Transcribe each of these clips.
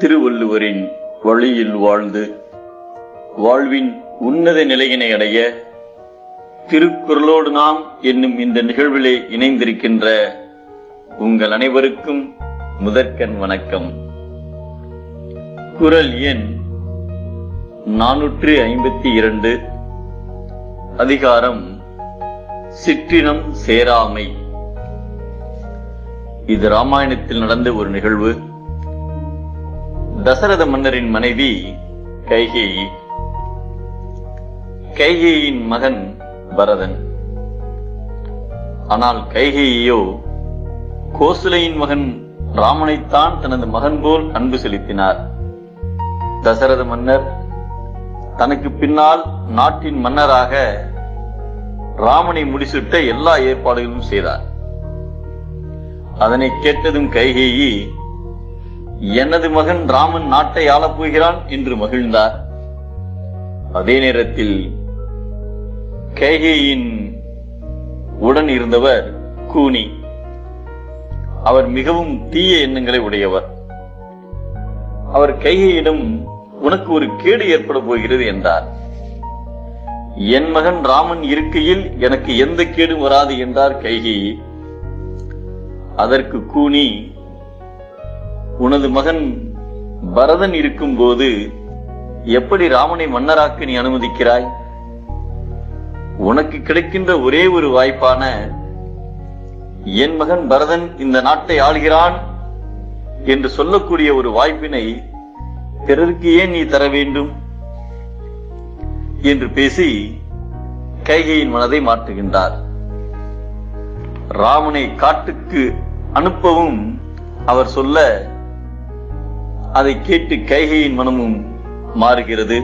திருவள்ளுவரின் வழியில் வாழ்ந்து வாழ்வின் உன்னத நிலையினை அடைய திருக்குறளோடு நாம் என்னும் இந்த நிகழ்விலே இணைந்திருக்கின்ற உங்கள் அனைவருக்கும் முதற்கண் வணக்கம். குரல் எண் நானூற்று ஐம்பத்தி இரண்டு. அதிகாரம் சிற்றினம் சேராமை. இது ராமாயணத்தில் நடந்த ஒரு நிகழ்வு. தசரத மன்னரின் மனைவி கைகேயி கைகேயின் மகன் பரதன். ஆனால் கைகேயோ கோசலையின் மகன் ராமனைத்தான் தனது மகன் போல் அன்பு செலுத்தினார். தசரத மன்னர் தனக்கு பின்னால் நாட்டின் மன்னராக ராமனை முடிசுட்ட எல்லா ஏற்பாடுகளும் செய்தார். அதனை கேட்டதும் கைகேயி எனது மகன் ராமன் நாட்டை ஆளப் போகிறான் என்று மகிழ்ந்தார். அதே நேரத்தில் கைகையின் உடன் இருந்தவர் கூனி. அவர் மிகவும் தீய எண்ணங்களை உடையவர். அவர் கைகையிடம் உனக்கு ஒரு கேடு ஏற்பட போகிறது என்றார். என் மகன் ராமன் இருக்கையில் எனக்கு எந்த கேடும் வராது என்றார் கைகேயி. அதற்கு கூனி உனது மகன் பரதன் இருக்கும்போது எப்படி ராமனை மன்னராக்க நீ அனுமதிக்கிறாய்? உனக்கு கிடைக்கின்ற ஒரே ஒரு வாய்ப்பான என் மகன் பரதன் இந்த நாட்டை ஆள்கிறான் என்று சொல்லக்கூடிய ஒரு வாய்ப்பினை பிறருக்கு ஏன் நீ தர வேண்டும் என்று பேசி கைகையின் மனதை மாற்றுகின்றார். ராமனை காட்டுக்கு அனுப்பவும் அவர் சொல்ல அதை கேட்டு கைகையின் மனமும் மாறுகிறது.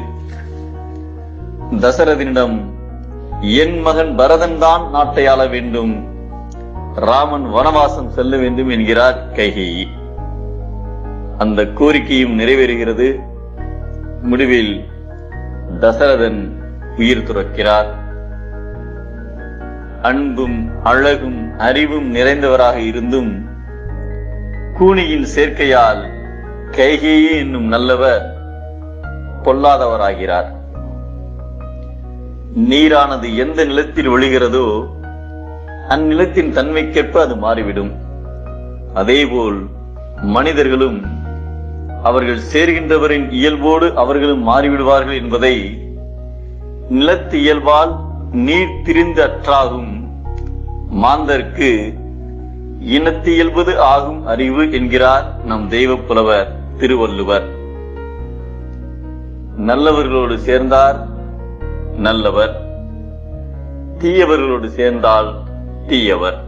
தசரதனிடம் என் மகன் பரதன் தான் நாட்டை ஆள வேண்டும். ராமன் வனவாசம் செல்ல வேண்டும் என்கிறார் கைகேயி. அந்த கோரிக்கையும் நிறைவேறுகிறது. முடிவில் தசரதன் உயிர் துறக்கிறார். அன்பும் அழகும் அறிவும் நிறைந்தவராக இருந்தும் கூனியின் சேர்க்கையால் கைகேயி என்னும் நல்லவர் பொல்லாதவராகிறார். நீரானது எந்த நிலத்தில் ஒழுகிறதோ அந்நிலத்தின் தன்மைக்கேற்ப அது மாறிவிடும். அதேபோல் மனிதர்களும் அவர்கள் சேர்கின்றவரின் இயல்போடு அவர்களும் மாறிவிடுவார்கள் என்பதை நிலத்து இயல்பால் நீர் திரிந்து அற்றாகும் மாந்தர்க்கு இனத்து இயல்பது ஆகும் அறிவு என்கிறார் நம் தெய்வ புலவர் திருவள்ளுவர். நல்லவர்களோடு சேர்ந்தார் நல்லவர் தீயவர்களோடு சேர்ந்தால் தீயவர்.